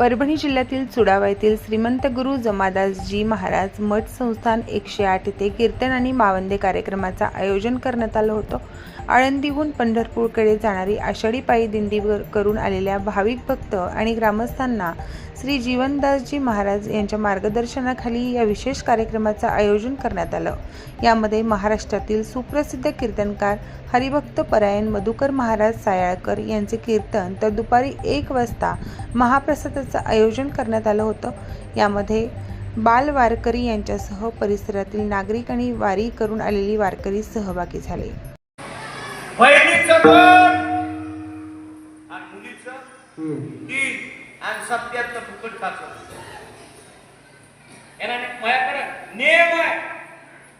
परभणी जिल्ह्यातील चुडावा येथील श्रीमंत गुरु जमादासजी महाराज मठ संस्थान एकशे आठ येथे कीर्तन आणि मावंदे कार्यक्रमाचं आयोजन करण्यात आलं होतं. आळंदीहून पंढरपूरकडे जाणारी आषाढी पायी दिंडी करून आलेल्या भाविक भक्त आणि ग्रामस्थांना श्री जीवनदासजी महाराज यांच्या मार्गदर्शनाखाली या विशेष कार्यक्रमाचं आयोजन करण्यात आलं. यामध्ये महाराष्ट्रातील सुप्रसिद्ध कीर्तनकार हरिभक्त परायण मधुकर महाराज सायाळकर यांचे कीर्तन तर दुपारी एक वाजता महाप्रसाद महाप्रसादाचं आयोजन करण्यात आलं होतं. यामध्ये बाल वारकरी यांच्यासह परिसरातील नागरिक आणि वारी करून आलेली वारकरी सहभागी झाले.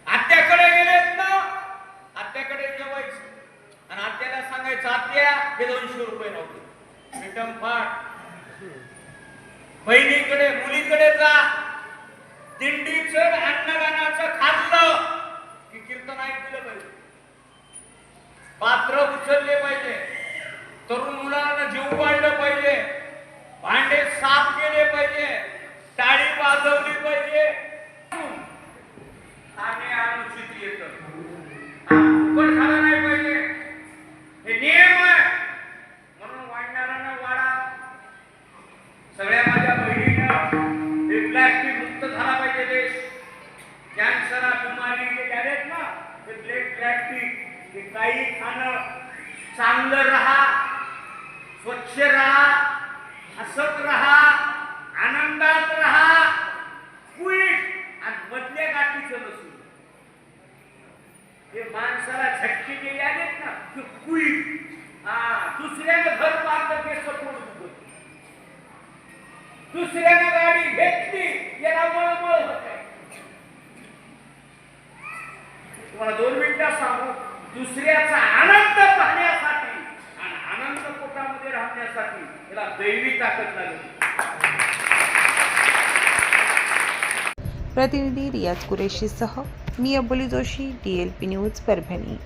आत्याकडे गेलेत ना आत्याकडे जेवायचं. आणि आत्याला सांगायचं आत्या हे दोनशे रुपये नव्हते. रिटर्न फाट. बहिणीकडे मुलीकडे जा. दिंडीचं अन्नदानाचं खाल्लं की कीर्तन ऐकलं पाहिजे. पात्र उचलले पाहिजे. तरुण मुलांना जीव वाढलं पाहिजे. भांडे साफ केले पाहिजे. टाळी वाजवली पाहिजे. मुक्त झाला पाहिजे देश. कॅन्सर बिमारी जे झालेत ना ते ब्लेक प्लॅस्टिक ते. काही खाणं चांगलं राहा स्वच्छ राहा हसत राहा आनंदात राहा क्विक आणि मधल्या गाठीचं नसून. हे माणसाला झटके गेले आहेत ना ते क्विक हा दुसऱ्यानं घर बांधलं ते सपोर्ट दुसऱ्यानं गाडी घेत याला मळमळ होत तुम्हाला दोन मिनिटं सांगू. दुसऱ्याचा आनंद पाहण्यासाठी आणि आनंद पोटामध्ये राहण्यासाठी याला दैवी ताकद लागली. प्रतिनिधी रियाज कुरेशीसह मी Aboli Joshi D L P news Parbhani.